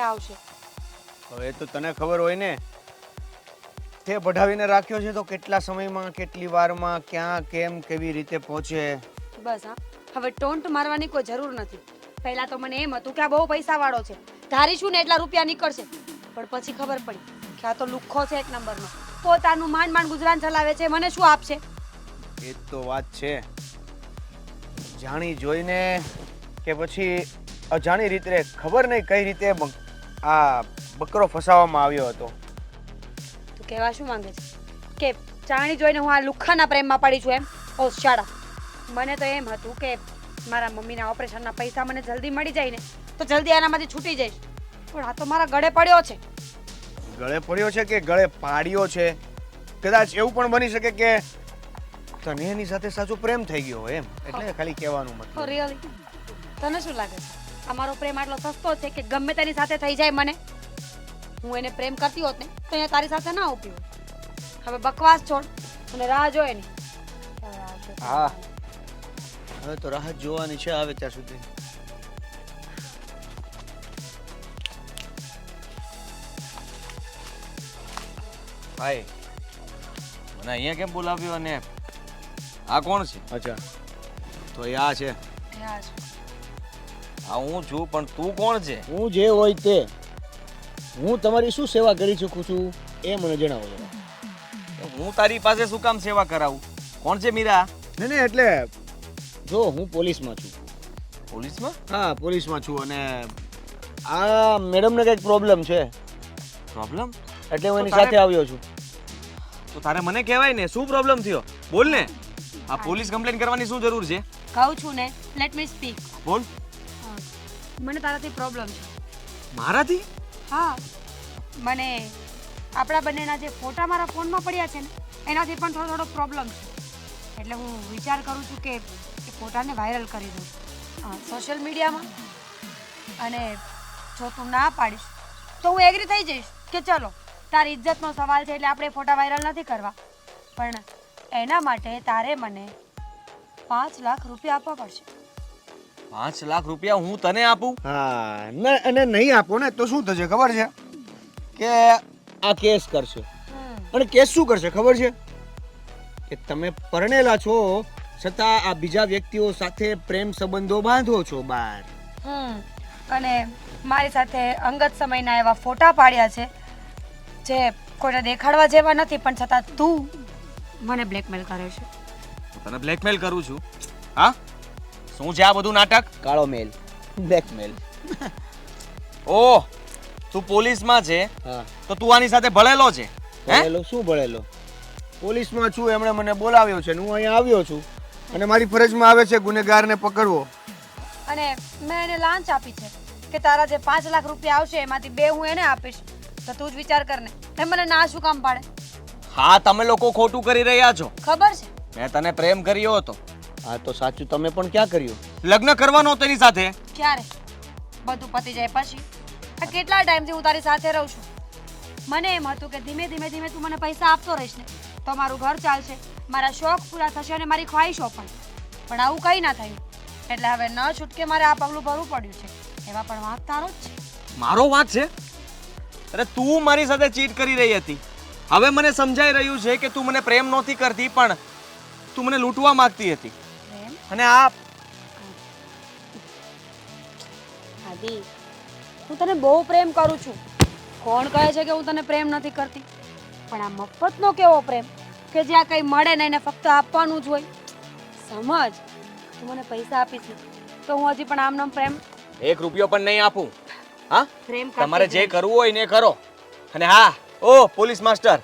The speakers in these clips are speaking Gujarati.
ક્યારે આવશે? હવે તો તને ખબર હોય ને તે પઢાવીને રાખ્યો છે તો કેટલા સમયમાં કેટલી વારમાં ક્યાં કેમ કેવી રીતે પહોંચે? બસ હા. હવે ટોન્ટ મારવાની કોઈ જરૂર નથી. પહેલા તો મને એમ હતું કે આ બહુ પૈસાવાળો છે. ધારીશું ને એટલા રૂપિયા નીકળશે. પણ પછી ખબર પડી કે આ તો લુખ્ખો છે એક નંબરનો. પોતાનું માંડ માંડ ગુજરાન ચલાવે છે મને શું આપશે? એ તો વાત છે. જાણી જોઈને કે પછી અજાણી રીતે ખબર નહીં કઈ રીતે આ બકરો ફસાવવામાં આવ્યો હતો. તું કહેવા શું માંગે છે? કે ચાણી જોઈને હું આ લુખ્ખાના પ્રેમમાં પડી છું એમ? ઓ શાળા. મને તો એમ હતું કે મારા મમ્મીના ઓપરેશનના પૈસા મને જલ્દી મળી જાય ને તો જલ્દી આનામાંથી છૂટી જઈશ. પણ આ તો મારા ગળે પડ્યો છે. ગળે પડ્યો છે કે ગળે પાડ્યો છે? કદાચ એવું પણ બની શકે કે તને એની સાથે સાચો પ્રેમ થઈ ગયો એમ. એટલે ખાલી કહેવાનું મતલબ. રિયલી તને શું લાગે છે? અમારો પ્રેમ આટલો સસ્તો છે કે ગમે તેની સાથે થઈ જાય મને. હું એને પ્રેમ કરતી હોત ને તો અહીંયા તારી સાથે ના હોત હવે બકવાસ છોડ અને રાહ જો ની હવે આવશે તો હા. હવે તો રાહત જોવાની છે આવે ત્યાં સુધી. ભાઈ મને અહીંયા કેમ બોલાવ્યો અને આ કોણ છે? અચ્છા. તો એ આ છે. એ આ છે. આ હું છું પણ તું કોણ છે? હું જે હોય તે. હું તમારી શું સેવા કરી શકું છું એ મને જણાવો. હું તારી પાસે શું કામ સેવા કરાવું? કોણ છે મીરા? ને ને એટલે જો હું પોલીસમાં છું. પોલીસમાં? હા પોલીસમાં છું અને આ મેડમને કંઈક પ્રોબ્લેમ છે. પ્રોબ્લેમ એટલે હું એની સાથે આવ્યો છું. તો તારે મને કહેવાય ને શું પ્રોબ્લેમ થયો? બોલ ને. આ પોલીસ કમ્પ્લેન કરવાની શું જરૂર છે? કહું છું ને લેટ મી સ્પીક બોલ. મને તારાથી પ્રોબ્લેમ છે. મારાથી? હા. મને આપણા બંનેના જે ફોટા મારા ફોનમાં પડ્યા છે ને એનાથી પણ થોડો થોડો પ્રોબ્લેમ છે. એટલે હું વિચાર કરું છું કે એ ફોટાને વાયરલ કરી દઉં. સોશિયલ મીડિયામાં અને જો તું ના પાડીશ તો હું એગ્રી થઈ જઈશ કે ચલો તારી ઇજ્જતનો સવાલ છે એટલે આપણે ફોટા વાયરલ નથી કરવા. પણ એના માટે તારે મને પાંચ લાખ રૂપિયા આપવા પડશે. પાંચ લાખ રૂપિયા હું તને આપું? હા ને અને નહીં આપો ને તો શું થશે ખબર છે? કે આ કેસ કરશે. અને કેસ શું કરશે ખબર છે? કે તમે પરણેલા છો છતાં આ બીજા વ્યક્તિઓ સાથે પ્રેમ સંબંધો બાંધો છો બાર. અને મારી સાથે અંગત સમયના એવા ફોટા પાડ્યા છે જે કોઈને દેખાડવા જેવા નથી પણ છતાં તું મને બ્લેકમેલ કરે છે. તને બ્લેકમેલ કરું છું. હા? શું છે આ બધું નાટક? કાળો મેલ. બ્લેકમેલ ઓહ તું પોલીસમાં છે? હા. તો તું આની સાથે ભળેલો છે? હે? ભણેલો શું ભણેલો પોલીસમાં છું એમણે મને બોલાવ્યો છે ને હું અહીંયા આવ્યો છું. અને મારી ફરજમાં આવે છે ગુનેગારને પકડવો. અને મેં એને લાંચ આપી છે કે તારા જે પાંચ લાખ રૂપિયા આવશે એમાંથી બે હું એને આપીશ. તો તું જ વિચાર કરને એ મને ના શું કામ પાડે? હા તમે લોકો ખોટું કરી રહ્યા છો. ખબર છે? મેં તને પ્રેમ કર્યો હતો. હા તો સાચું. તમે પણ ક્યાં કર્યું? લગ્ન કરવાનો તેની સાથે? ક્યારે? બધું પતી જાય પછી. આ કેટલા ટાઈમથી હું તારી સાથે રહું છું? મને એમ હતું કે ધીમે ધીમે ધીમે તું મને પૈસા આપતો રહીશ ને તો મારું ઘર ચાલશે મારા શોખ પૂરા થશે અને મારી ખ્વાહિશો પણ. પણ આવું કંઈ ના થયું. એટલે હવે ન છૂટકે મારે આ પગલું ભરવું પડ્યું છે. એવા પણ વાંક તારો જ છે. મારો વાત છે? અરે તું મારી સાથે ચીટ કરી રહી હતી. હવે મને સમજાઈ રહ્યું છે કે તું મને પ્રેમ નહોતી કરતી પણ તું મને લૂંટવા માંગતી હતી. અને આ આદિ હું તને બહુ પ્રેમ કરું છું. કોણ કહે છે કે હું તને પ્રેમ નથી કરતી? પણ આ મફતનો કેવો પ્રેમ? કે જ્યાં કંઈ મળે ને એને ફક્ત આપવાનું જ હોય? સમજ? તું મને પૈસા આપીશ તો હું હજી પણ આમનો પ્રેમ એક રૂપિયો પણ નહીં આપું. હા? પ્રેમ તમારે જે કરવું હોય ને એ કરો. અને હા ઓ પોલીસ માસ્ટર.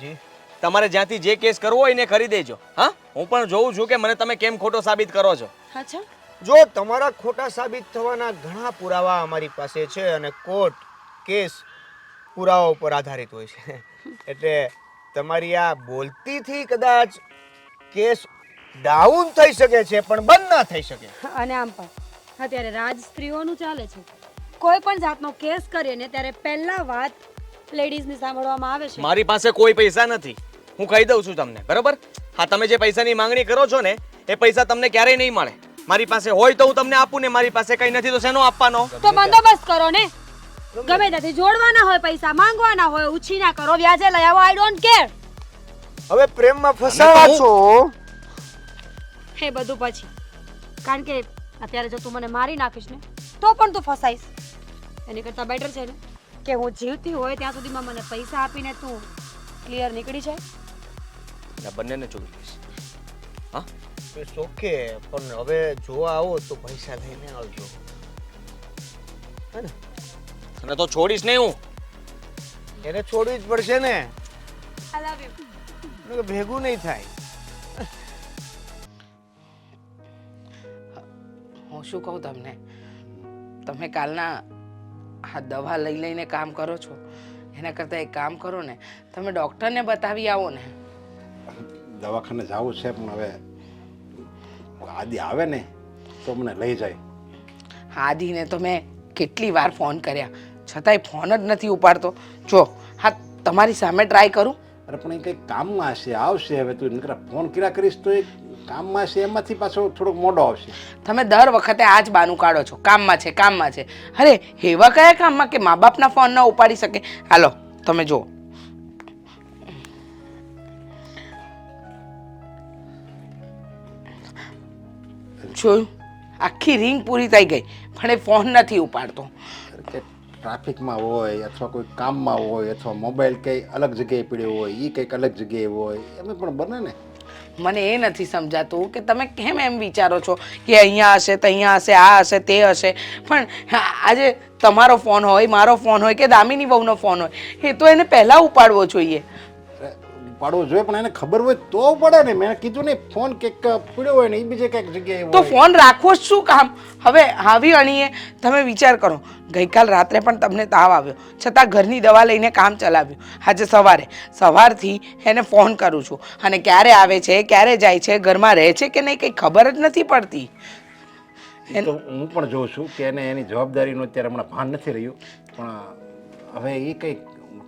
જી. તમારે જ્યાંથી જે કેસ કરવો હોય ને ખરીદેજો. કરી દેજો હા? હું પણ જોઉં છું કે મને તમે કેમ ખોટો સાબિત કરો છો. અચ્છા. જો તમારા ખોટા સાબિત થવાના ઘણા પુરાવા અમારી પાસે છે અને કોર્ટ કેસ પુરાવા ઉપર આધારિત હોય છે. એટલે તમારી આ બોલતીથી કદાચ કેસ ડાઉન થઈ શકે છે પણ બંધ ના થઈ શકે. અને આમ પણ. અત્યારે રાજ સ્ત્રીઓનું ચાલે છે. કોઈ પણ જાતનો કેસ કરીએ ને ત્યારે પહેલા વાત લેડીઝની સાંભળવામાં આવે છે. મારી પાસે કોઈ પૈસા નથી. હું કહી દઉં છું તમને બરાબર? હા તમે જે પૈસાની માંગણી કરો છો ને એ પૈસા તમને ક્યારેય નહીં મળે. મારી પાસે હોય તો હું તમને આપું ને મારી પાસે કઈ નથી તો શેનો આપવાનો? તો બંદોબસ્ત કરો ને. ગમે ત્યાંથી જોડવાના હોય પૈસા માંગવાના હોય ઉછીના કરો વ્યાજે લઈ આવો આઈ ડોન્ટ કેર હવે પ્રેમમાં ફસાવા છો એ બધું પછી. કારણ કે અત્યારે જો તું મને મારી નાખીશ ને તો પણ તું ફસાઈશ. એની કરતાં બેટર છે ને. કે હું જીવતી હોય ત્યાં સુધીમાં મને પૈસા આપીને તું ક્લિયર નીકળી જાય. આ બંનેને જોઈ લઈશ. હા? ઇટ્સ ઓકે પણ હવે જોવા આવો તો પૈસા લઈને આવજો. હે ને? અને તો છોડીશ નહીં હું. એને છોડવી જ પડશે ને. આઈ લવ યુ ભેગું નહીં થાય. હું શું કહું તમને? તમે કાલના આ દવા લઈ લઈને કામ કરો છો. એના કરતાં એક કામ કરો ને તમે ડૉક્ટરને બતાવી આવો ને. દવાખાને જવું છે પણ હવે આદિ આવે ને તો મને લઈ જાય. આદિને તો મેં કેટલી વાર ફોન કર્યા. છતાંય ફોન જ નથી ઉપાડતો. જો હા તમારી સામે ટ્રાય કરું. અરે પણ એ કંઈક કામમાં હશે આવશે હવે તું. નીકળા ફોન કર્યા કરીશ તો એ કામમાં છે એમાંથી પાછો થોડોક મોડો આવશે. તમે દર વખતે આ જ બાનું કાઢો છો. કામમાં છે કામમાં છે. અરે એવા કયા કામમાં કે મા બાપના ફોન ન ઉપાડી શકે? હાલો તમે જુઓ. જોયું આખી રિંગ પૂરી થઈ ગઈ પણ એ ફોન નથી ઉપાડતો. કે ટ્રાફિકમાં હોય અથવા કોઈ કામમાં હોય અથવા મોબાઈલ કંઈ અલગ જગ્યાએ પડ્યો હોય એ કંઈક અલગ જગ્યાએ હોય એમ પણ બને ને? મને એ નથી સમજાતું કે તમે કેમ એમ વિચારો છો કે અહીંયા હશે તો અહીંયા હશે આ હશે તે હશે. પણ આજે તમારો ફોન હોય મારો ફોન હોય કે દામિની બહુનો ફોન હોય એ તો એને પહેલાં ઉપાડવો જોઈએ. અરે, ઉપાડવો જોઈએ પણ એને ખબર હોય તો પડે ને. મેં કીધું ને ફોન કંઈક પડ્યો હોય ને એ બીજે કંઈક જગ્યાએ તો ફોન રાખવો જ શું કામ? હવે આવી અણીએ તમે વિચાર કરો. ગઈકાલ રાત્રે પણ તમને તાવ આવ્યો. છતાં ઘરની દવા લઈને કામ ચલાવ્યું. આજે સવારે. સવારથી એને ફોન કરું છું. અને ક્યારે આવે છે ક્યારે જાય છે ઘરમાં રહે છે કે નહીં કંઈ ખબર જ નથી પડતી. તો હું પણ જોઉં છું કે એને એની જવાબદારીનું અત્યારે હમણાં ભાન નથી રહ્યું. પણ હવે એ કંઈક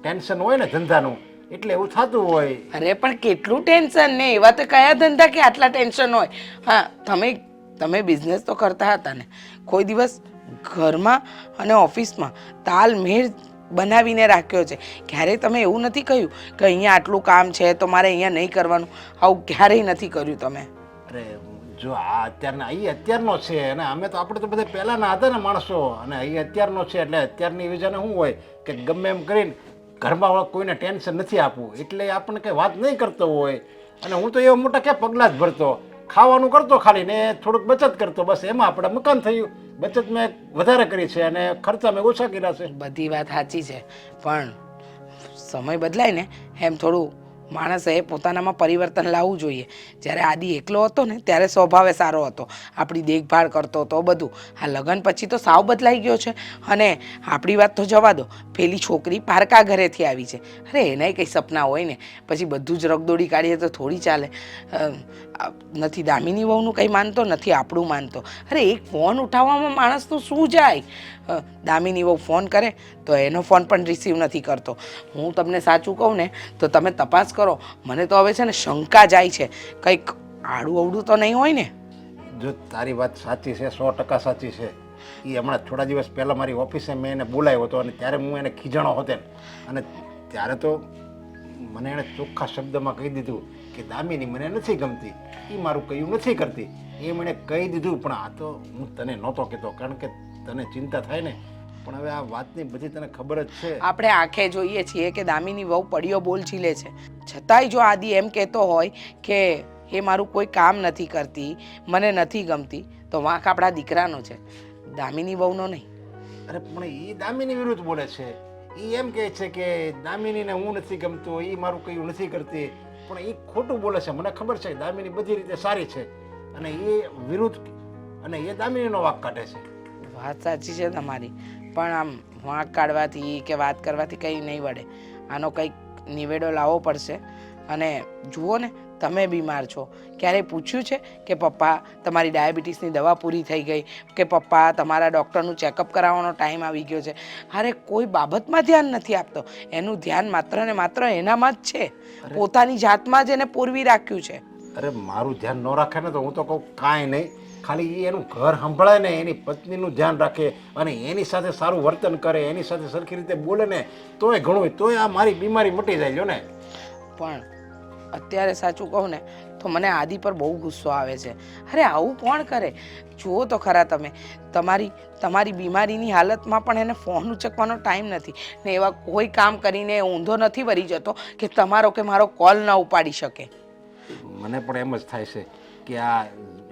ટેન્શન હોય ને ધંધાનું એટલે એવું થતું હોય. અરે પણ કેટલું ટેન્શન ને? એવા તો કયા ધંધા કે આટલા ટેન્શન હોય? હા તમે તમે બિઝનેસ તો કરતા હતા ને. કોઈ દિવસ ઘરમાં અને ઓફિસમાં તાલમેળ બનાવીને રાખ્યો છે. ક્યારેય તમે એવું નથી કહ્યું કે અહીંયા આટલું કામ છે તો મારે અહીંયા નહીં કરવાનું? આવું ક્યારેય નથી કર્યું તમે. અરે જો આ અત્યારના અહીં અત્યારનો છે અને અમે તો આપણે તો બધા પહેલાંના હતા ને માણસો. અને અહીં અત્યારનો છે એટલે અત્યારની વિઝન શું હોય? કે ગમે એમ કરીને ઘરમાં કોઈને ટેન્શન નથી આપવું, એટલે આપણને કંઈ વાત નહીં કરતો હોય. અને હું તો એવા મોટા ક્યાં પગલાં જ ભરતો? ખાવાનું કરતો ખાલી ને થોડુંક બચત કરતો. બસ એમાં આપણે મકાન થયું. બચત મેં વધારે કરી છે અને ખર્ચા મેં ઓછા કર્યા છે. બધી વાત સાચી છે. પણ સમય બદલાય ને, એમ થોડું માણસે પોતાનામાં પરિવર્તન લાવવું જોઈએ. જ્યારે આદિ એકલો હતો ને, ત્યારે સ્વભાવે સારો હતો. આપણી દેખભાળ કરતો હતો બધું. આ લગ્ન પછી તો સાવ બદલાઈ ગયો છે. અને આપણી વાત તો જવા દો, પેલી છોકરી પારકા ઘરેથી આવી છે. અરે, એનાય કંઈ સપના હોય ને. પછી બધું જ રગદોડી કાઢીએ તો થોડી ચાલે. નથી દામિની વહુનું કંઈ માનતો, નથી આપણું માનતો. અરે, એક ફોન ઉઠાવવામાં માણસનું શું જાય? દામિની વહુ ફોન કરે તો એનો ફોન પણ રિસીવ નથી કરતો. હું તમને સાચું કહું ને, તો તમે તપાસ કરો. મને તો હવે છે ને શંકા જાય છે. કંઈક આડું અવડું તો નહીં હોય ને? જો તારી વાત સાચી છે, સો ટકા સાચી છે. એ હમણાં થોડા દિવસ પહેલાં મારી ઓફિસે મેં એને બોલાવ્યો હતો અને ત્યારે હું એને ખીજાણો હતો. અને ત્યારે તો મને એણે ચોખ્ખા શબ્દમાં કહી દીધું કે દામિની મને નથી ગમતી. એ મારું કયું નથી કરતી. એ મને કહી દીધું પણ આ તો હું તને નહોતો કહેતો કારણ કે તને ચિંતા થાય ને. પણ હવે આ વાતની બધી તને ખબર જ છે. આપણે આંખે જોઈએ છીએ કે દામિની વહુ પડ્યો બોલ ઝીલે છે. છતાંય જો આદિ એમ કહેતો હોય કે એ મારું કોઈ કામ નથી કરતી મને નથી ગમતી તો વાંક આપણા દીકરાનો છે. દામિની વહુનો નહીં. અરે પણ એ દામિની વિરુદ્ધ બોલે છે. એ એમ કહે છે કે દામિનીને હું નથી ગમતો એ મારું કંઈ નથી કરતી. પણ એ ખોટું બોલે છે. મને ખબર છે, દામિની બધી રીતે સારી છે અને એ વિરુદ્ધ અને એ દામિનીનો વાંક કાઢે છે. વાત સાચી છે તમારી. પણ આમ વાંક કાઢવાથી કે વાત કરવાથી કંઈ નહીં વળે. આનો કંઈક નિવેડો લાવવો પડશે. અને જુઓ ને તમે બીમાર છો. ક્યારેય પૂછ્યું છે કે પપ્પા તમારી ડાયાબિટીસની દવા પૂરી થઈ ગઈ? કે પપ્પા તમારા ડૉક્ટરનું ચેકઅપ કરાવવાનો ટાઈમ આવી ગયો છે? અરે કોઈ બાબતમાં ધ્યાન નથી આપતો. એનું ધ્યાન માત્ર ને માત્ર એનામાં જ છે. પોતાની જાતમાં જ એને પૂરવી રાખ્યું છે. અરે મારું ધ્યાન ન રાખે ને તો હું તો કહું કાંઈ નહીં. ખાલી એનું ઘર સંભળાય ને એની પત્નીનું ધ્યાન રાખે અને એની સાથે સારું વર્તન કરે એની સાથે સરખી રીતે બોલે ને તોય ઘણું તોય આ મારી બીમારી મટી જાય જો ને. પણ અત્યારે સાચું કહું ને, તો મને આદિ પર બહુ ગુસ્સો આવે છે. અરે, આવું કોણ કરે? જુઓ તો ખરા તમે. તમારી તમારી બીમારીની હાલતમાં પણ એને ફોન ઉચકવાનો ટાઈમ નથી. ને એવા કોઈ કામ કરીને ઊંધો નથી વળી જતો કે તમારો કે મારો કોલ ન ઉપાડી શકે. મને પણ એમ જ થાય છે કે આ,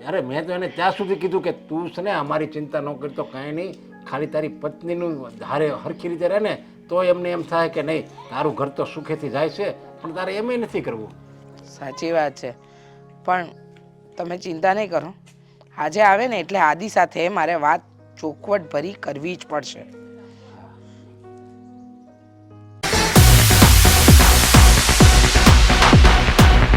અરે, મેં તો એને ત્યાં સુધી કીધું કે તું છે ને અમારી ચિંતા ન કરતો કાંઈ નહીં. ખાલી તારી પત્નીનું હારે હરખી રીતે રહે ને તો એમને એમ થાય કે નહીં, તારું ઘર તો સુખેથી જાય છે, પણ તારે એમ નથી કરવું. સાચી વાત છે. પણ તમે ચિંતા નહીં કરો. આજે આવે ને એટલે આદિ સાથે મારે વાત ચોખવટ ભરી કરવી જ પડશે.